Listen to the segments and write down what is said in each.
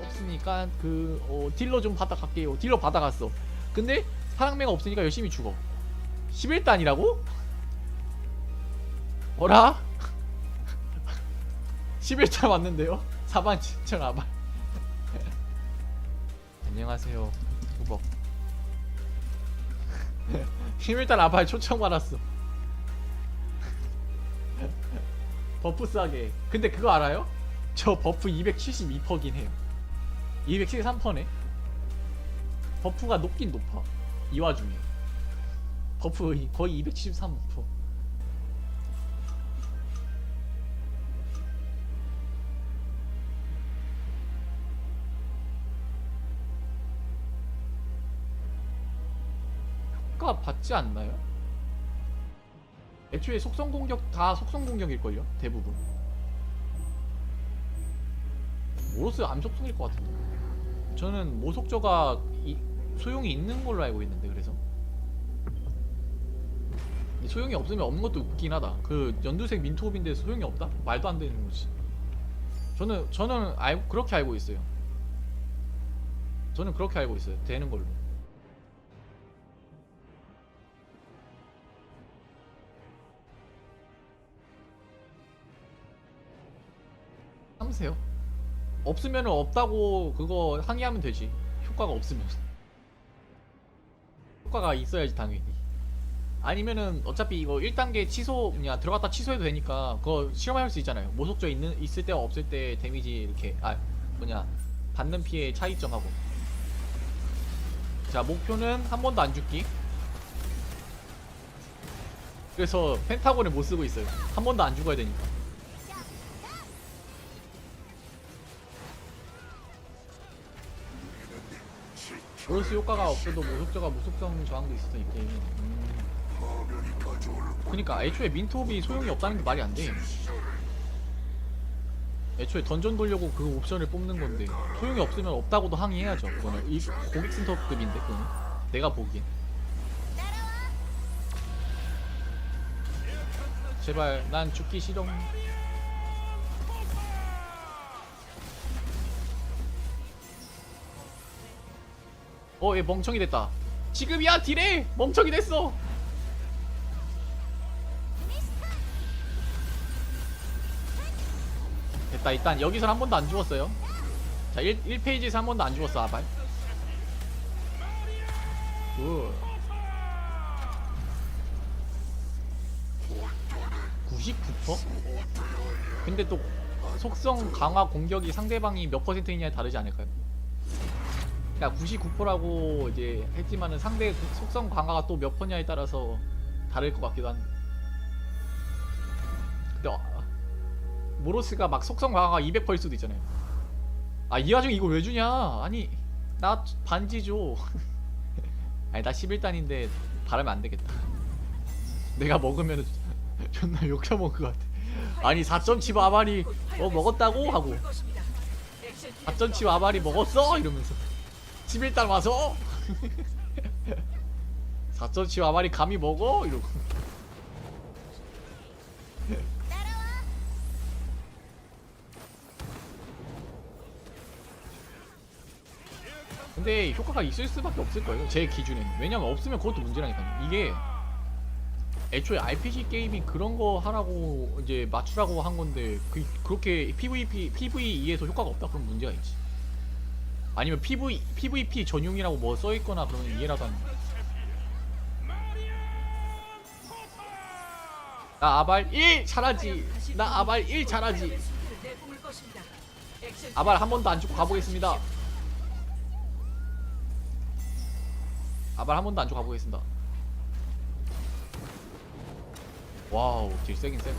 없으니까 그 어, 딜러 좀 받아 갈게요. 딜러 받아 갔어. 근데 사랑매가 없으니까 열심히 죽어. 11단이라고? 어라? 11단 왔는데요? 4반 진청 아발. 안녕하세요. 후벅. 11단 아발 초청 받았어. 버프 싸게. 근데 그거 알아요? 저 버프 272%긴 해요. 273%네. 버프가 높긴 높아. 이 와중에. 버프 거의 273%. 효과 받지 않나요? 애초에 속성 공격 다 속성 공격일걸요? 대부분. 모로스 암속성일 것 같은데. 저는 모속저가 이- 소용이 있는 걸로 알고 있는데 그래서 이 소용이 없으면 없는 것도 웃긴 하다. 그 연두색 민트홉인데 소용이 없다? 말도 안 되는 거지. 저는 저는 알 그렇게 알고 있어요. 저는 그렇게 알고 있어요. 되는 걸로. 삼세요. 없으면 없다고 그거 항의하면 되지. 효과가 없으면. 효과가 있어야지 당연히. 아니면은 어차피 이거 1단계 취소 그냥 들어갔다 취소해도 되니까 그거 실험할 수 있잖아요. 모속저 있는 있을 때와 없을 때 데미지 이렇게 아 뭐냐 받는 피해 차이점하고. 자 목표는 한 번도 안 죽기. 그래서 펜타곤을 못 쓰고 있어요. 한 번도 안 죽어야 되니까. 브로스 효과가 없어도 모속저가 무속성 저항도 있어서 이게 음. 그니까 애초에 민트홉이 소용이 없다는 게 말이 안 돼. 애초에 던전 돌려고 그 옵션을 뽑는 건데 소용이 없으면 없다고도 항의해야죠 그거는. 이 고객센터급인데 그거는. 내가 보기엔. 제발 난 죽기 싫어 어, 얘 멍청이 됐다. 지금이야, 딜해! 멍청이 됐어! 됐다, 일단 여기선 한 번도 안 죽었어요. 자, 1, 1페이지에서 한 번도 안 죽었어, 아발. 굿. 99%? 근데 또 속성 강화 공격이 상대방이 몇 퍼센트이냐에 다르지 않을까요? 그러니까 99%라고 이제 했지만은 상대 속성 강화가 또 몇 퍼냐에 따라서 다를 것 같기도 한데. 근데 어, 모로스가 막 속성 강화가 200%일 수도 있잖아요. 아 이 와중에 이거 왜 주냐? 아니 나 반지 줘. 아니 나 11단인데 바르면 안 되겠다. 내가 먹으면 존나 욕처먹을 것 같아. 아니 4.7 아발이 뭐 먹었다고 하고 4.7 아발이 먹었어 이러면서 11단 와서? 4.7 아발이 감히 먹어? 이러고. 근데 효과가 있을 수밖에 없을 거예요 제 기준에는. 왜냐면 없으면 그것도 문제라니까요. 이게 애초에 RPG 게임이 그런 거 하라고 이제 맞추라고 한 건데 그, 그렇게 PVP, PVE에서 효과가 없다? 그럼 문제가 있지 아니면 PV, PVP 전용이라고 뭐 써있거나 그러면 이해라도 하는 거야. 나 아발 1 잘하지. 나 아발 1 잘하지. 아발 한 번도 안 죽고 가보겠습니다. 아발 한 번도 안 죽고 가보겠습니다. 와우 딜 세긴 세.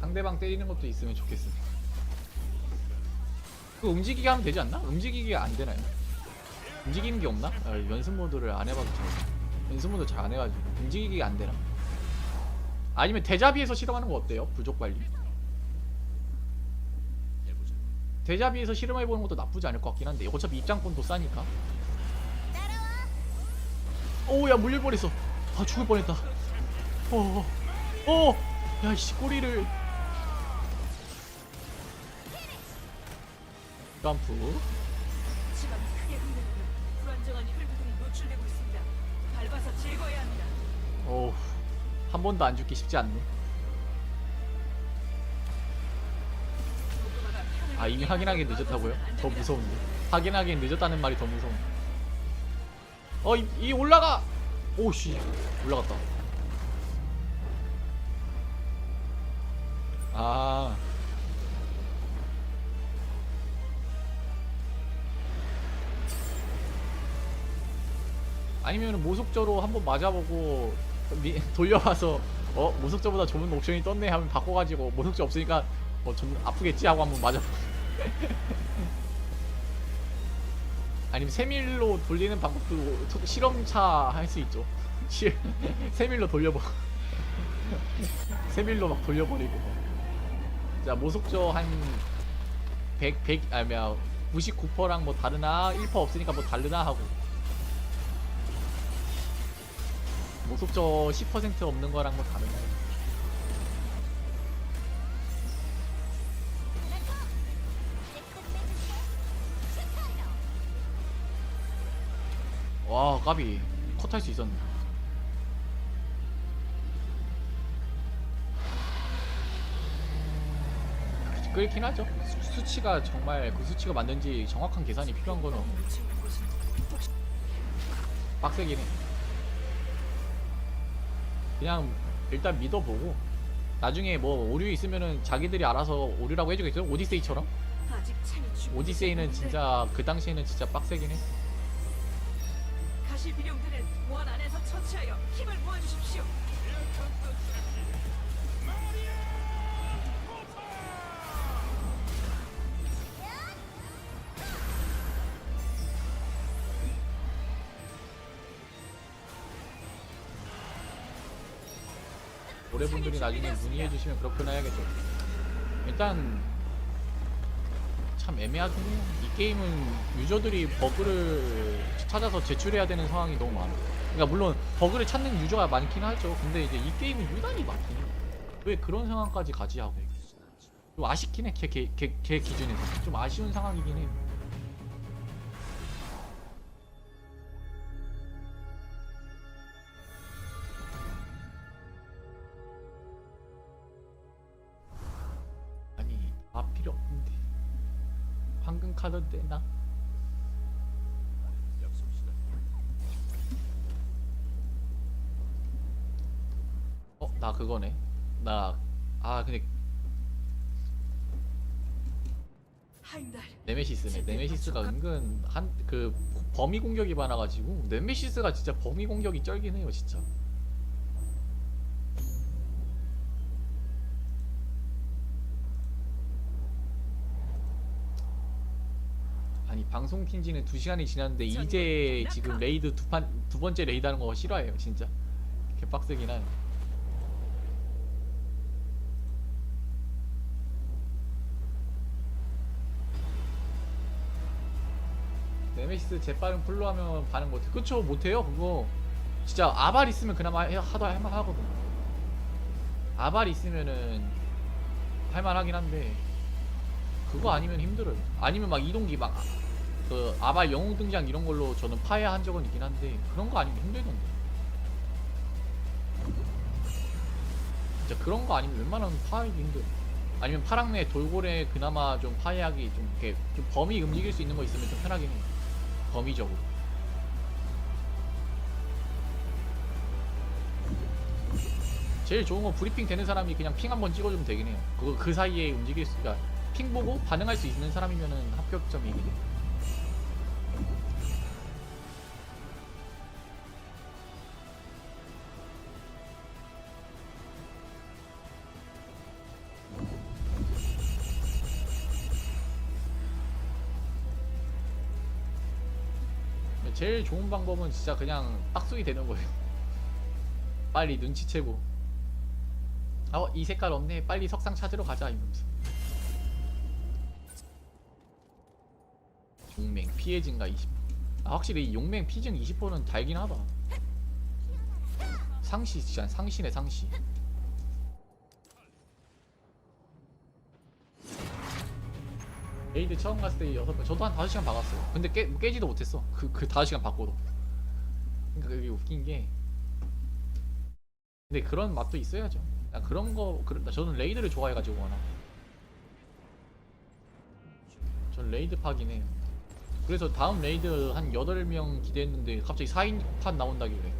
상대방 때리는 것도 있으면 좋겠음 그 움직이게 하면 되지 않나? 움직이게 안 되나요? 움직이는 게 없나? 아, 연습 모드를 안 해봐도 잘 연습 모드 잘 안 해가지고 움직이게 안 되나? 아니면 대자비에서 실험하는 거 어때요? 부족 관리 대자비에서 실험해보는 것도 나쁘지 않을 것 같긴 한데 어차피 입장권도 싸니까 오야 물릴 뻔했어 아 죽을 뻔했다 어어 어, 야이씨 꼬리를 점프. 지방이 크게 흔들리며 불안정한 혈구들이 노출되고 있습니다. 밟아서 제거해야 합니다. 어우 한 번도 안 죽기 쉽지 않네. 모두가 편을 아 이미 확인하기 늦었다고요? 더 무서운데. 확인하기 늦었다는 말이 더 무서운. 어이 이 올라가! 오씨. 올라갔다. 아 아니면 모속저로 한번 맞아보고 미- 돌려와서 어 모속저보다 좋은 옵션이 떴네 하면 바꿔가지고 모속저 없으니까 어좀 아프겠지 하고 한번 맞아보고 아니면 세밀로 돌리는 방법도 소- 실험차 할 수 있죠. 실 세밀로 돌려버 세밀로 막 돌려버리고. 자 모속저 한 100, 100 아니야 99%랑 뭐 다르나? 1% 없으니까 뭐 다르나? 하고 모속저 10% 없는 거랑 뭐 다르나 와 까비. 컷 할 수 있었네. 끌긴 하죠. 수, 수치가 정말 그 수치가 맞는지 정확한 계산이 필요한 거는 빡세긴 해 그냥 일단 믿어보고 나중에 뭐 오류 있으면은 자기들이 알아서 오류라고 해주겠죠 오디세이처럼 아직. 오디세이는 진짜 그 당시에는 진짜 빡세긴 해 가시 비룡들을 원 안에서 처치하여 힘을 모아주십시오. 고래분들이 나중에 문의해 주시면 그렇게나 해야겠죠. 일단 참 애매하긴 해요. 이 게임은 유저들이 버그를 찾아서 제출해야 되는 상황이 너무 많아. 그러니까 물론 버그를 찾는 유저가 많긴 하죠. 근데 이제 이 게임은 유난히 많긴 해요. 왜 그런 상황까지 가지 하고. 좀 아쉽긴 해. 걔, 걔, 걔, 걔 기준에서. 좀 아쉬운 상황이긴 해요. 떼나? 어 나 그거네 나 아 근데. 네메시스네 네메시스가 은근 한 그 범위 공격이 많아가지고 네메시스가 진짜 범위 공격이 쩔긴 해요 진짜 아니 방송 킨지는 2 시간이 지났는데 이제 지금 레이드 두판두 번째 레이드 하는 거 싫어해요 진짜. 개빡세긴 한 네메시스 재빠른 풀로 하면 반응 못해. 그쵸 못해요 그거. 진짜 아발 있으면 그나마 해- 하다 할만 하거든. 아발 있으면은 할만하긴 한데 그거 아니면 힘들어요. 아니면 막 이동기 막 그 아발 영웅 등장 이런 걸로 저는 파해한 적은 있긴 한데 그런 거 아니면 힘들던데. 진짜 그런 거 아니면 웬만하면 파하기 힘들어 아니면 파랑내 돌고래 그나마 좀 파해하기 좀 이렇게 좀 범위 움직일 수 있는 거 있으면 좀 편하긴 해 범위적으로. 제일 좋은 건 브리핑 되는 사람이 그냥 핑 한번 찍어주면 되긴 해요. 그거 그 사이에 움직일 수 그러니까 핑 보고 반응할 수 있는 사람이면은 합격점이긴 해 제일 좋은 방법은 진짜 그냥 빡속이 되는 거예요. 빨리 눈치채고. 어, 이 색깔 없네. 빨리 석상 찾으러 가자. 이러면서. 용맹 피해 증가 20%. 아, 확실히 이 용맹 피증 20%는 달긴 하다. 상시 진짜 상시네 상시. 레이드 처음 갔을 때 여섯 번. 저도 한 다섯 시간 박았어요. 근데 깨, 깨지도 못했어. 그, 그 다섯 시간 받고도. 그러니까 그게 웃긴 게. 근데 그런 맛도 있어야죠. 난 그런 거 그런 저는 레이드를 좋아해가지고 워낙. 전 레이드 해요. 그래서 다음 레이드 한 8명 기대했는데 갑자기 4인 판 나온다길래.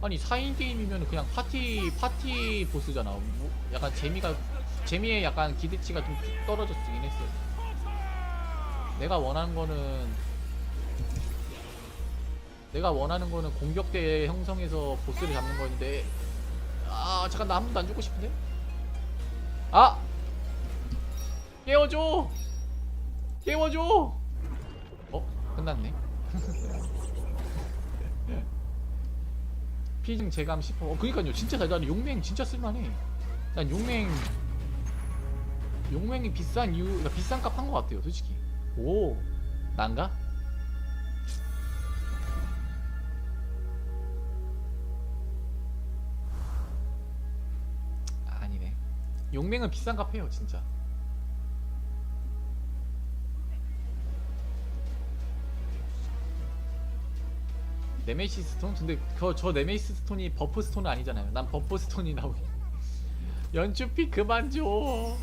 아니 4인 게임이면 그냥 파티 파티 보스잖아. 뭐 약간 재미가 재미에 약간 기대치가 좀 떨어졌긴 했어요 내가 원하는 거는 내가 원하는 거는 공격대 형성해서 보스를 잡는 거인데 아 잠깐 나 한 번도 안 죽고 싶은데? 아! 깨워줘! 깨워줘! 어? 끝났네. 피징 제감 10%어 그니까요. 진짜 잘 나는 용맹 진짜 쓸만해. 난 용맹 용맹이 비싼 이유 그러니까 비싼 값 한 것 같아요 솔직히 오 난가? 아니네. 용맹은 비싼 값 해요 진짜. 네메시스 스톤? 근데 그, 저 네메시스 스톤이 버프 스톤은 아니잖아요. 난 버프 스톤이 나오게 연주피 그만 줘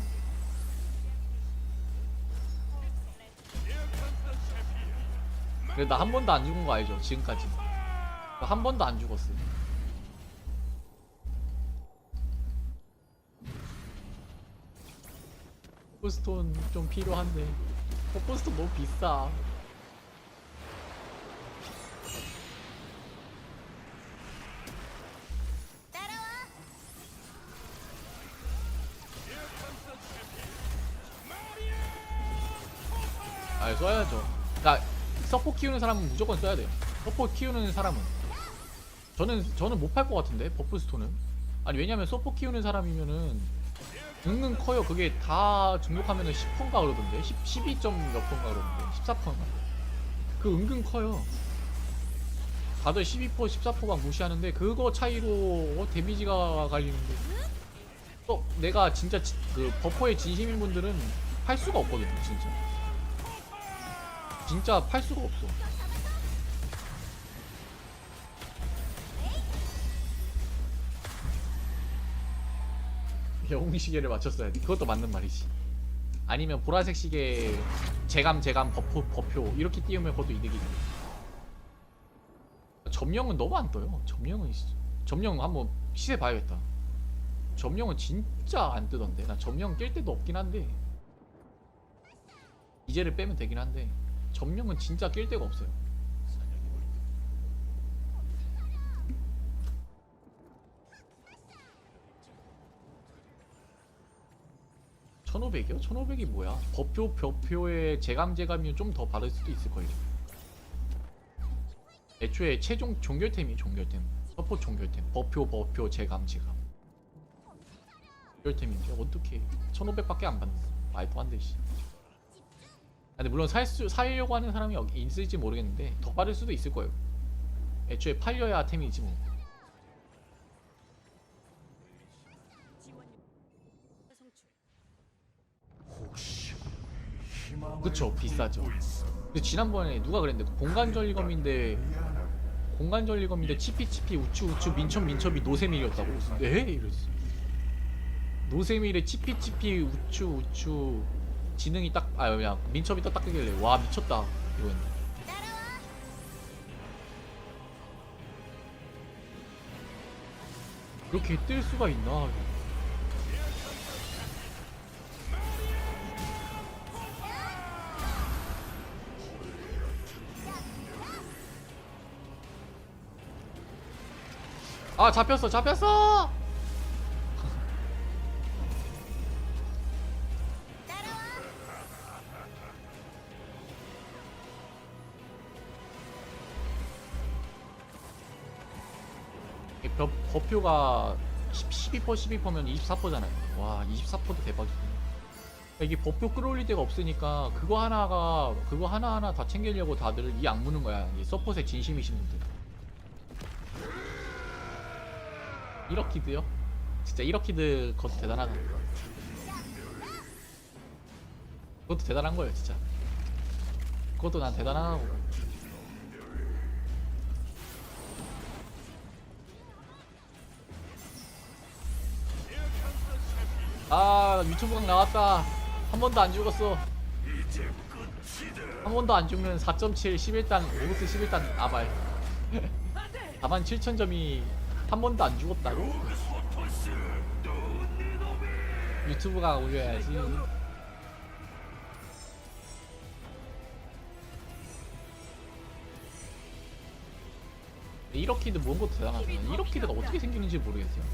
그래 나 한 번도 안 죽은 거 알죠? 지금까지. 한 번도 안 죽었어. 버프스톤 좀 필요한데. 버프스톤 너무 비싸. 아 써야죠. 그니까 서포 키우는 사람은 무조건 써야 돼요. 서포 키우는 사람은. 저는 저는 못 팔 것 같은데 버프 스톤은. 아니 왜냐면 서포 키우는 사람이면은 은근 커요. 그게 다 등록하면은 10%인가 그러던데. 10, 12점 몇%인가 그러던데. 14%인가. 그 은근 커요. 다들 12% 14%가 무시하는데 그거 차이로 어, 데미지가 갈리는데. 또 내가 진짜 지- 그 버퍼의 진심인 분들은 팔 수가 없거든요 진짜 진짜 팔 수가 없어. 영웅 시계를 맞췄어야 돼. 그것도 맞는 말이지. 아니면 보라색 시계 재감 재감 버프 버표 이렇게 띄우면 그것도 이득이지. 점령은 너무 안 떠요. 점령은 씨- 점령 한번 시세 봐야겠다. 점령은 진짜 안 뜨던데. 나 점령 낄 때도 없긴 한데 이제를 빼면 되긴 한데 점령은 진짜 낄 데가 없어요. 천오백이요? 천오백이 뭐야? 버표 벼표의 재감 재감이면 좀더 받을 수도 있을 걸요. 애초에 최종 종결템이 종결템. 서포 종결템. 버표 버표 재감 재감. 종결템인데 어떻게 1500밖에 안 받는 말도 안 되지. 아, 근데 물론 살 수, 살려고 하는 사람이 여기 있을지 모르겠는데 더 빠를 수도 있을 거예요. 애초에 팔려야 템이지 뭐. 그쵸 비싸죠. 근데 지난번에 누가 그랬는데 공간 전리검인데 공간 전리검인데 치피치피 우추 우추 민첩 민첩이 노세밀이었다고. 네 이랬어. 노세밀에 치피치피 우추 우추 지능이 딱아 뭐냐 민첩이 딱 뜨길래 와 미쳤다 이거였네. 그렇게 뜰 수가 있나? 아 잡혔어 잡혔어 이 버, 버표가 12% 12%면 24%잖아요. 와 24%도 대박이네. 이게 버표 끌어올릴 데가 없으니까 그거 하나가 그거 하나 하나 다 챙기려고 다들 이 악무는 거야. 이 서폿에 진심이신 분들. 1억키드요? 진짜 1억키드 그것도 대단하다. 그것도 대단한 거예요 진짜. 그것도 난 대단하다고 아 유튜브 강 나왔다. 한 번도 안 죽었어. 한 번도 안 죽는 4.7 11단 오브스 11단 아발. 안돼 4만 7천 점이 한 번도 안 죽었다고? 유튜브가 올려야지. 이렇게도 뭔 것도 대단하다. 1억 키드가 어떻게 생기는지 모르겠어요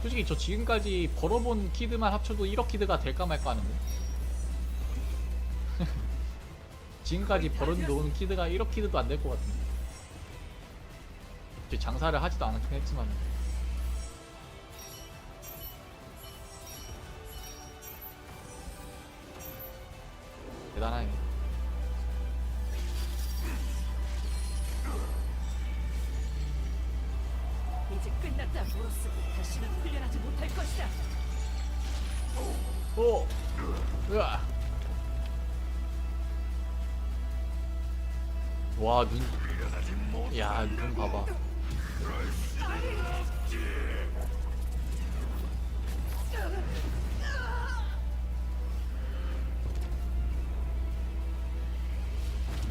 솔직히 저 지금까지 벌어본 키드만 합쳐도 1억 키드가 될까 말까 하는데? 지금까지 벌어놓은 키드가 1억 키드도 안 될 것 같은데. 이제 장사를 하지도 않긴 했지만 대단하네 와, 눈. 야, 눈 봐봐.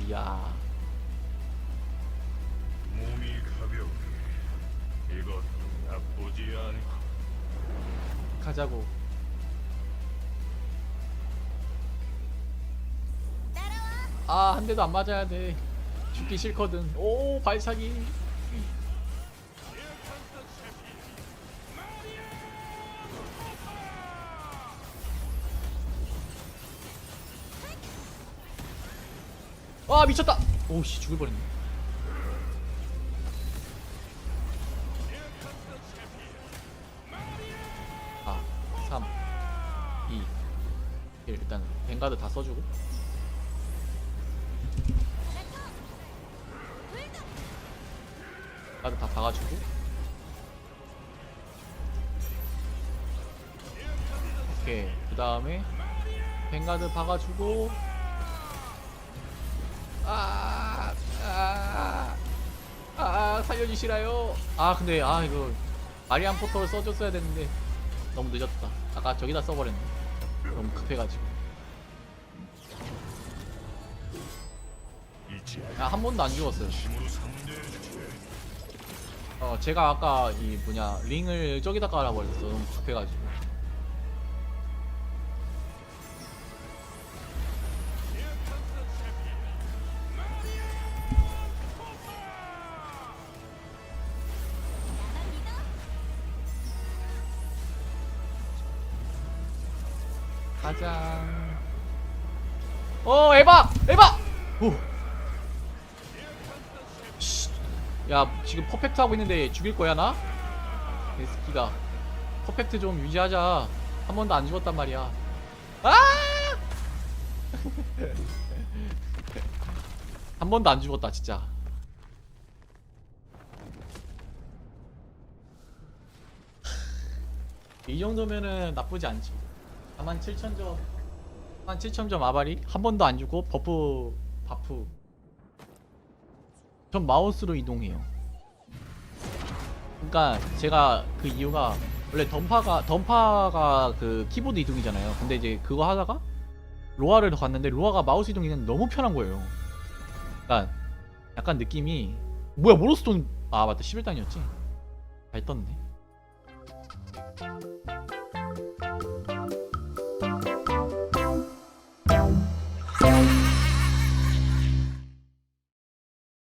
이야, 몸이 가볍게 이것도 나쁘지 않고 가자고. 아, 한 대도 안 맞아야 돼. 죽기 싫거든. 오, 발차기. 와, 미쳤다. 오씨, 죽을 뻔했네. 아, 3, 2, 1. 일단 뱅가드 다 써주 뱅가드 박아주고. 아, 아, 아, 살려주시라요. 아, 근데 아 이거 아리안 포터를 써줬어야 됐는데 너무 늦었다. 아까 저기다 써버렸네. 너무 급해가지고. 이제 아, 한 번도 안 죽었어요. 어, 제가 아까 이 뭐냐 링을 저기다 깔아버렸어. 너무 급해가지고. 가장. 어, 에바! 에바! 오! 씨. 야 지금 퍼펙트 하고 있는데 죽일 거야 나? 데스키가 퍼펙트 좀 유지하자 한 번도 안 죽었단 말이야 아! 한 번도 안 죽었다 진짜 이 정도면은 나쁘지 않지 47,000점 47,000점 아바리 한 번도 안 죽고 버프 바프 전 마우스로 이동해요. 그러니까 제가 그 이유가 원래 던파가 던파가 그 키보드 이동이잖아요. 근데 이제 그거 하다가 로아를 갔는데 로아가 마우스 이동이 너무 편한 거예요. 그러니까 약간 느낌이 뭐야 모로스톤 아 맞다 11단이었지. 잘 떴네.